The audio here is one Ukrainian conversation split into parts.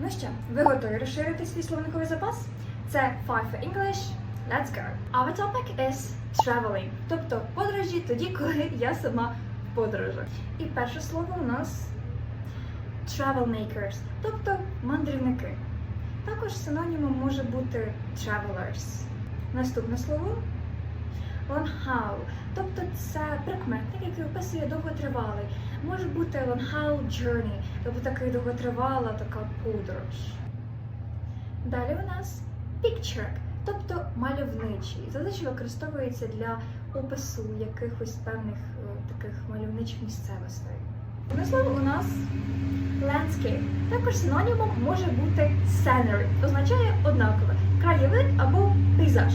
Ну що, ви готові розширити свій словниковий запас? Це Five for English. Let's go! Our topic is traveling, тобто подорожі тоді, коли я сама в. І перше слово у нас travel makers, тобто мандрівники. Також синонімом може бути travelers. Наступне слово long haul, тобто це прикметник, який описує довготривалий. Може бути long haul journey, тобто такий довготривала така подорож. Далі у нас picture, тобто мальовничий. Зазвичай використовується для опису якихось певних е, таких мальовничих місцевостей. Одне слово у нас landscape. Також синонімом може бути scenery, означає однакове краєвид або пейзаж.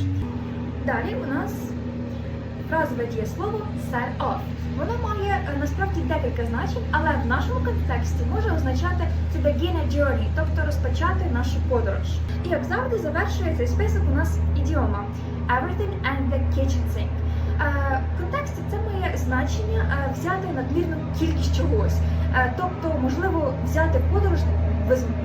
Далі у нас фразове дієслово set off. Воно має е, насправді декілька значень, але в нашому контексті може означати to begin a journey, тобто розпочати нашу подорож. І як завжди завершує цей список у нас ідіома everything and the kitchen sink. Е, В контексті це має значення е, взяти надмірну кількість чогось, тобто, можливо, взяти подорож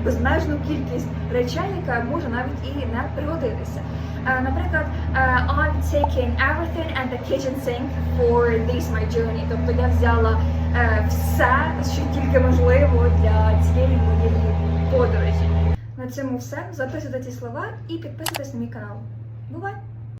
безмежну кількість речей, яка може навіть і не пригодитися. Е, Наприклад, е, I'm taking everything and the kitchen sink for this my journey. Тобто я взяла е, все, що тільки можливо для цієї моєї подорожі. На цьому все. Записуйте ці слова і підписуйтесь на мій канал. Бувай!